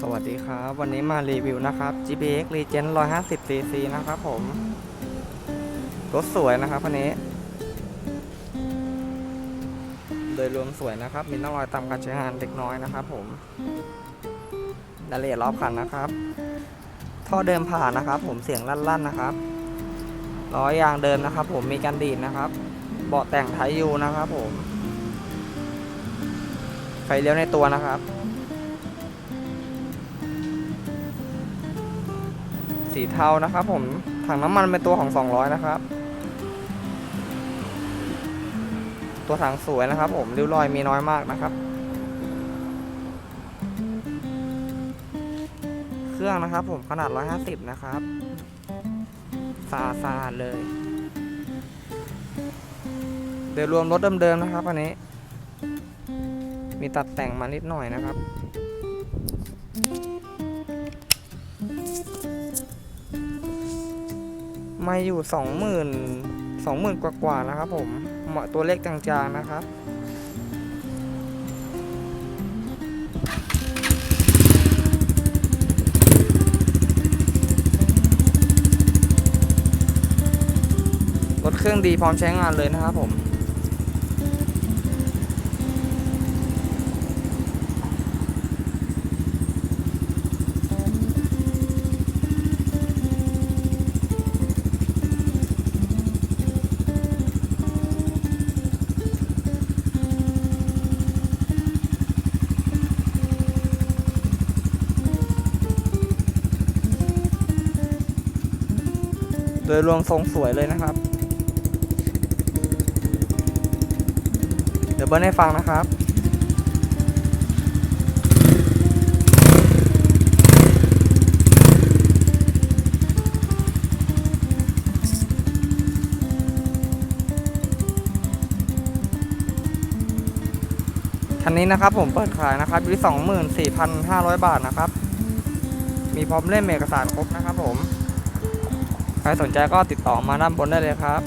สวัสดีครับ วันนี้มารีวิวนะครับ GPX Legend 150 cc นะครับผม รถสวยนะครับคันนี้ โดยรวมสวยนะครับ มีน้องรอยตามการใช้งานเล็กน้อยนะครับผมรายละเอียดรอบคันนะครับ ท่อเดิมผ่านนะครับ ผมเสียงลั่นๆนะครับล้อยางเดิมนะครับ ผมมีการดีดนะครับ เบาะแต่งไทยยูนะครับ ผมไฟเลี้ยวในตัวนะครับ สีเทานะครับผมถังน้ำมันเป็นตัวของ 200 นะครับ ตัวถังสวยนะครับ ผมริ้วรอยมีน้อยมากนะครับ เครื่องนะครับผมขนาด 150 นะครับสะอาดสาดเลยโดยรวมรถเดิมๆนะครับอันนี้ มีตัดแต่งมานิดหน่อยนะครับ มาอยู่สองหมื่นสองหมื่นกว่าๆนะครับผมเหมาะตัวเลขจางๆนะครับ รถเครื่องดีพร้อมใช้งานเลยนะครับผม ดยรวมทรงสวยเลยนะครับ เดี๋ยวเบิ้ลให้ฟังนะครับคันนี้นะครับผมเปิดขายนะครับอยู่ที่ 24,500 บาทนะครับ มีพร้อมเล่มเอกสารครบนะครับผม ใครสนใจก็ติดต่อมาด้านบนได้เลยครับ